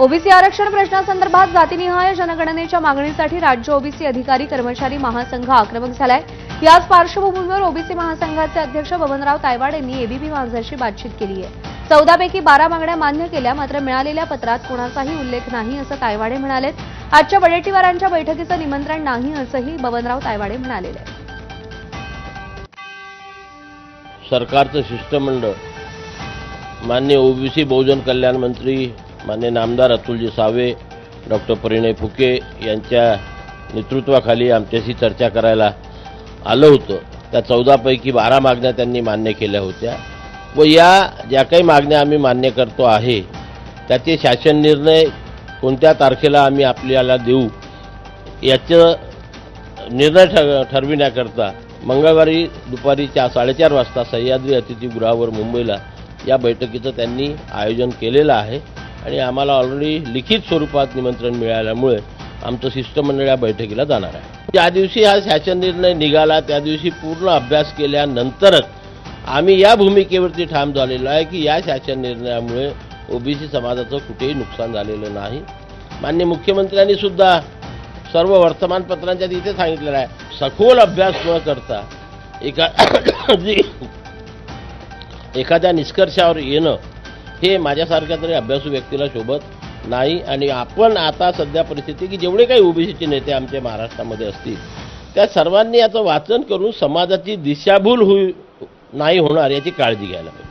OBC आरक्षण प्रश्नासंदर्भात जातीनिहाय जनगणनेच्या मागणीसाठी राज्य ओबीसी अधिकारी कर्मचारी महासंघ आक्रमक झालाय. याच पार्श्वभूमीवर ओबीसी महासंघाचे अध्यक्ष बबनराव तायवाड यांनी एबीपी माझाशी बातचीत केली आहे. चौदापैकी बारा मागण्या मान्य केल्या मात्र मिळालेल्या पत्रात कोणाचाही उल्लेख नाही असं तायवाडे म्हणालेत आजच्या वडेट्टीवारांच्या बैठकीचं निमंत्रण नाही असंही बबनराव तायवाडे म्हणाले सरकारचं शिष्टमंडळ मान्य ओबीसी बहुजन कल्याण मंत्री माननीय नामदार अतुलजी सावे डॉक्टर परिणय फुके यांच्या नेतृत्वाखाली आमच्याशी चर्चा करायला आलं होतं. त्या चौदापैकी बारा मागण्या त्यांनी मान्य केल्या होत्या. व या ज्या काही मागण्या आम्ही मान्य करतो आहे त्याचे शासन निर्णय कोणत्या तारखेला आम्ही आपल्याला देऊ याचं निर्णय ठर ठरविण्याकरता मंगळवारी दुपारी चा साडेचार वाजता सह्याद्री अतिथीगृहावर मुंबईला या बैठकीचं त्यांनी आयोजन केलेलं आहे. आणि आम्हाला ऑलरेडी लिखित स्वरूपात निमंत्रण मिळाल्यामुळे आमचं शिष्टमंडळ या बैठकीला जाणार आहे. ज्या दिवशी हा शासन निर्णय निघाला त्या दिवशी पूर्ण अभ्यास केल्यानंतरच आम्ही या भूमिकेवरती ठाम झालेलो आहे की या शासन निर्णयामुळे ओबीसी समाजाचं कुठेही नुकसान झालेलं नाही. मान्य मुख्यमंत्र्यांनी सुद्धा सर्व वर्तमानपत्रांच्या तिथे सांगितलेलं आहे सखोल अभ्यास न करता एका जी एखाद्या निष्कर्षावर येणं हे माझ्यासारख्या तरी अभ्यासू व्यक्तीला शोभत नाही. आणि आपण आता सध्या परिस्थिती की जेवढे काही ओबीसीचे नेते आमच्या महाराष्ट्रामध्ये असतील त्या सर्वांनी याचं वाचन करून समाजाची दिशाभूल होई नाही होणार याची काळजी घ्यायला पाहिजे.